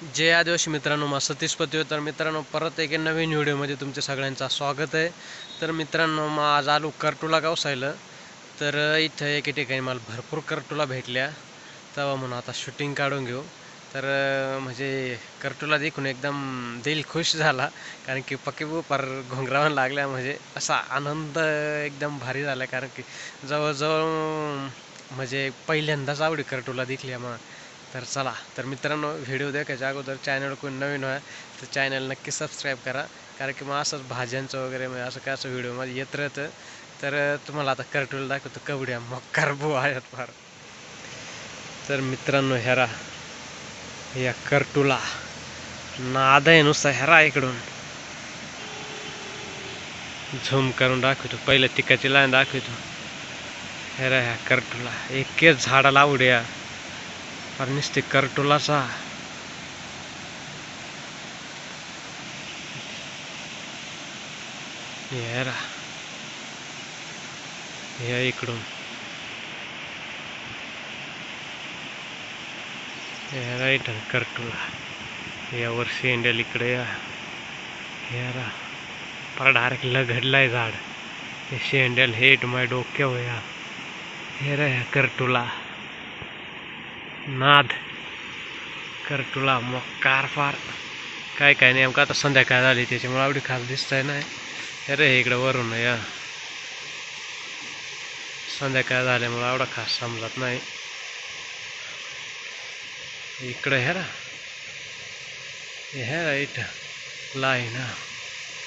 जय आदिवासी मित्रांनो मा सतीश पती तर मित्रांनो परत एक नवीन व्हिडिओमध्ये तुमच्या सगळ्यांचा स्वागत आहे. तर मित्रांनो मग आज आलो करटुला गावसायला. तर इथं एके ठिकाणी मला भरपूर करटुला भेटल्या. तेव्हा म्हणून आता शूटिंग काढून घेऊ. तर म्हणजे करटुला देखून एकदम दिल खुश झाला. कारण की पकेबू पार घोंगरावून लागल्या. म्हणजे असा आनंद एकदम भारी झाला. कारण की जवळजवळ म्हणजे पहिल्यांदाच आवडी करटुला दिखली मग तर चला तर मित्रांनो व्हिडिओ देखायच्या अगोदर चॅनल कोणी नवीन आहे तर चॅनल नक्की सबस्क्राईब करा कारण की मग असंच भाज्यांचं वगैरे म्हणजे असं काय असं व्हिडिओमध्ये येत राहतं. तर तुम्हाला आता करटुला दाखवतो कवड्या मग बो आहेत फार. तर मित्रांनो हेरा या कर्टूला नाद आहे नुसता हेरा इकडून. झूम करून दाखवतो पहिलं तिकाची लाईन दाखवतो. हेरा ह्या करटुला एक झाडाला आवड्या फार नुसते करटुलाचा येरा या इकडून या राईट करटुला यावर शेंड्याल इकडे या हेरा फार डायरेक्ट लगडलाय झाड हे शेंड्याल हेट माय डोक्यावर या हेरा ह्या करटुला नाद करटुला कार फार. काय काय नेमकं आता संध्याकाळ झाली त्याच्यामुळे आवडी खास दिसतंय नाही. अरे इकडं वरून या. संध्याकाळ झाल्यामुळे आवडा खास समजत नाही. इकडं हेरा हेरा इथं. लाई ना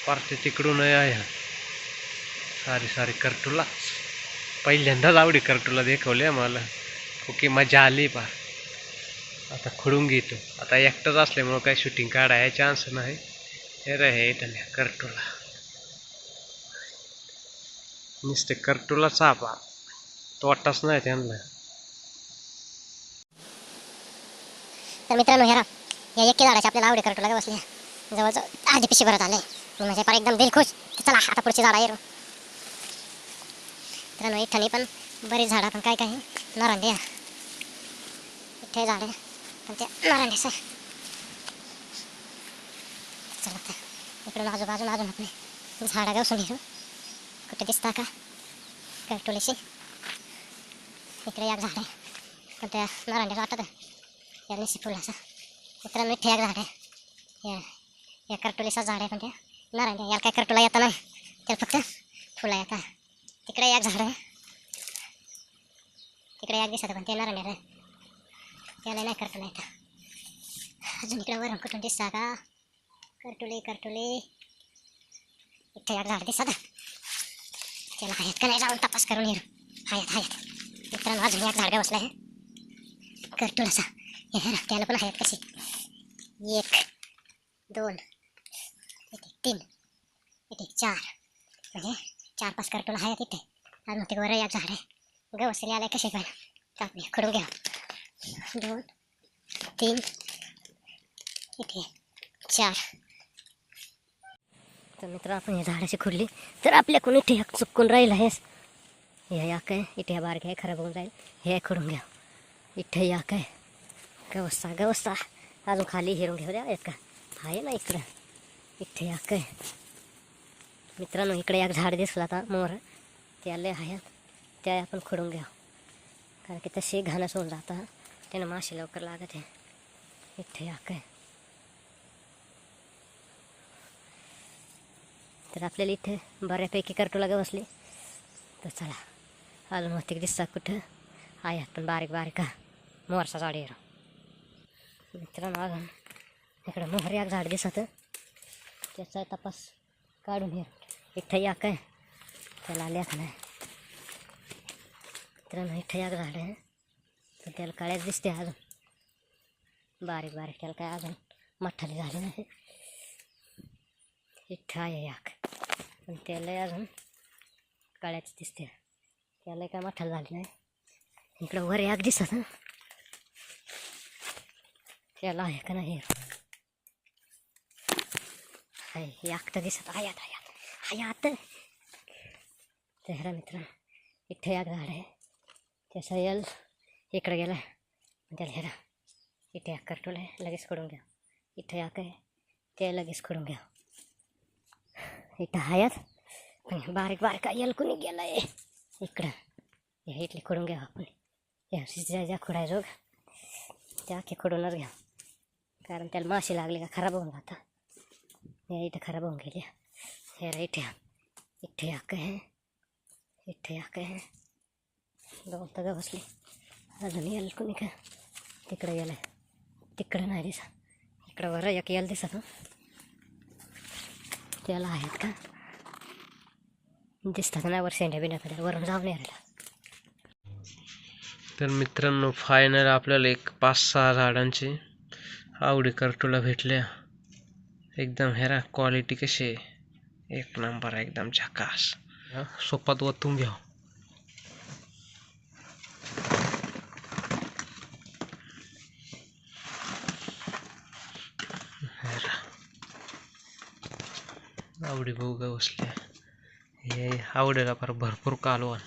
पारते तिकडून या सारी सारी करटुला पहिल्यांदाच आवडी करटुला देखवली मला. ओके मजा आली पा आता खुडून घेतो. आता एकटाच असल्यामुळं काही शूटिंग काढाय चान्स नाही. हे रे हे इथं करटुला. नुसते करटुला चापा. तोटाच नाही त्यांना. तर मित्रांनो हेरा या एके झाडाची आपल्याला आवडी करतो बसले? बसल्या जवळजवळ आधी पिशी भरत आले. म्हणजे फार एकदम दिलखुश. चला आता पुढची झाडा येरो. मित्रांनो इथं पण बरीच झाडं पण काय काय नरांडे इथे झाडं. पण ते नरांडे सर. चला आता इकडून आजूबाजून अजून आपले झाडं गावसून घेऊ कुठे दिसता का? करटोलीशी इकडे एक झाड आहे. पण त्या नरांड्याचं वाटत. या निशी फुलाचा. मित्रांनो इथे एक झाड आहे. या या करटोलीचा झाड आहे पण त्या नारायण याला काय करटोला येता नाही. त्याला फक्त फुलं येतात. तिकडे एक झाड आहे. तिकडे एक दिसत पण ते नारायण त्याला नाही करटोला येतं. अजून इकडे वरून कुठून दिसता का? करटोली करटोली. इथे एक झाड दिसत त्याला हायत का नाही जाऊन तपास करून येऊ आहेत हायत. मित्रांनो अजून एक झाड बसला आहे. करटोलाचा. हे त्याला पण आहेत कशी? एक दोन इथे तीन इथे चार. म्हणजे चार पाच कार्टून आहेत इथे. अजून ते वर या झाड आहे. गवसरी आलाय कशी पण. कापले खडून घ्या दोन तीन. इथे चार. तर मित्र आपण या झाडाची खुडली तर आपल्याकडून इथे एक चुकून राहील आहेस हे या काय? इथे बार आहे खराब होऊन जाईल. हे खडून घ्या. इथे या काय? गवस्ता गवस्ता अजून खाली हिरून घेऊ द्या एक का आहे ना इकडं. इथे या काय? मित्रांनो इकडे एक झाड दिसलं आता मोर. त्याला आहेत. त्या आपण खुडून घ्या. कारण की तशी घाणच होऊन जातं त्यानं माशी लवकर लागत. आहे इथे या काय तर आपल्याला इथे बऱ्यापैकी करटोला बसली. तर चला. अजून होते दिसतात कुठं? आयात पण बारीक बारीक का मोरचा झाड येरो. मित्रांनो अजून इकडं मोहर एक झाड दिसत. त्याचा तपास काढून ये इथं या काय? त्याला लेख नाही? मित्रांनो इथं एक झाड आहे. त्याला काळ्याच दिसते अजून. बारीक बारीक त्याला काय अजून मठाली झाली नाही. इथं आहे याक पण त्याला अजून काळ्याच दिसते. त्याला काय मठाल झाली नाही. इकडं वर एक दिसत हं. त्याला आहे का नाही? याक तर दिसत. आयात आयात आयात तेरा मित्र इथे याक झाड आहे. त्याचा यल इकडे गेला त्याला हेरा इथे एक करटोल आहे लगेच कडून घ्या इथं या काय ते लगेच खोडून घ्या इथं हायात बारीक बारीक येल कुणी आहे इकडं हे इथली खोडून घ्या आपण या ज्या ज्या खोडाय त्या अख्खे खोडूनच घ्या कारण त्याला माशी लागली का खराब होऊन जाता या इथं खराब होऊन गेल्या हे रे इथे इथे या काय इथे या काय दोन तर बसली अजून येईल कोणी का तिकडं गेलं तिकडं नाही दिसा इकडं बरं एक येल दिसत त्याला आहेत का दिसतात ना वर सेंड्या बिंड्या वरून जाऊन यायला तर मित्रांनो फायनल आपल्याला एक पाच सहा झाडांची आवडी करटुला भेटल्या. एकदम हेरा क्वालिटी कशी आहे? एक नंबर आहे, एकदम झकास. सोपात वतून घ्या. आवडी भाऊ हे आवडेला फार भरपूर कालवण.